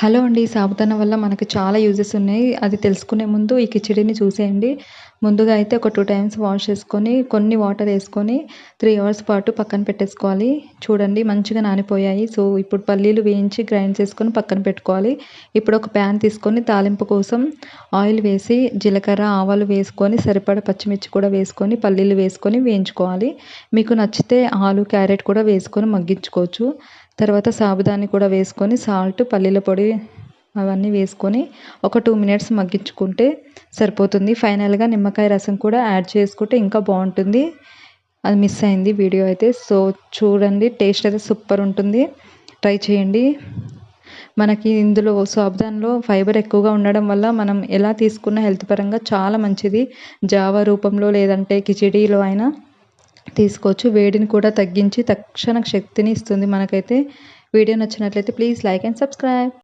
Hello అండి సాబుదానా వల్ల మనకు చాలా యూజెస్ ఉన్నాయి. అది తెలుసుకునే ముందు ఈ కిచిడిని చూసేయండి. ముందుగా అయితే ఒక టూ టైమ్స్ వాష్ చేసుకొని కొన్ని వాటర్ వేసుకొని త్రీ అవర్స్ పాటు పక్కన పెట్టేసుకోవాలి. చూడండి మంచిగా నానిపోయాయి. సో ఇప్పుడు పల్లీలు వేయించి గ్రైండ్ చేసుకొని పక్కన పెట్టుకోవాలి. ఇప్పుడు ఒక ప్యాన్ తీసుకొని తాలింపు కోసం ఆయిల్ వేసి జీలకర్ర ఆవాలు వేసుకొని సరిపడ పచ్చిమిర్చి కూడా వేసుకొని పల్లీలు వేసుకొని వేయించుకోవాలి. మీకు నచ్చితే ఆలు క్యారెట్ కూడా వేసుకొని మగ్గించుకోవచ్చు. తర్వాత సాబుదాన్ని కూడా వేసుకొని సాల్ట్ పల్లీల పొడి అవన్నీ వేసుకొని ఒక టూ మినిట్స్ మగ్గించుకుంటే సరిపోతుంది. ఫైనల్గా నిమ్మకాయ రసం కూడా యాడ్ చేసుకుంటే ఇంకా బాగుంటుంది. అది మిస్ అయింది వీడియో అయితే. సో చూడండి టేస్ట్ అయితే సూపర్ ఉంటుంది. ట్రై చేయండి. మనకి ఇందులో సాబ్దాన్లో ఫైబర్ ఎక్కువగా ఉండడం వల్ల మనం ఎలా తీసుకున్న హెల్త్ పరంగా చాలా మంచిది. జావా రూపంలో లేదంటే కిచిడీలో అయినా తీసుకోవచ్చు. వేడిని కూడా తగ్గించి తక్షణ శక్తిని ఇస్తుంది మనకైతే. వీడియో నచ్చినట్లయితే ప్లీజ్ లైక్ అండ్ సబ్స్క్రైబ్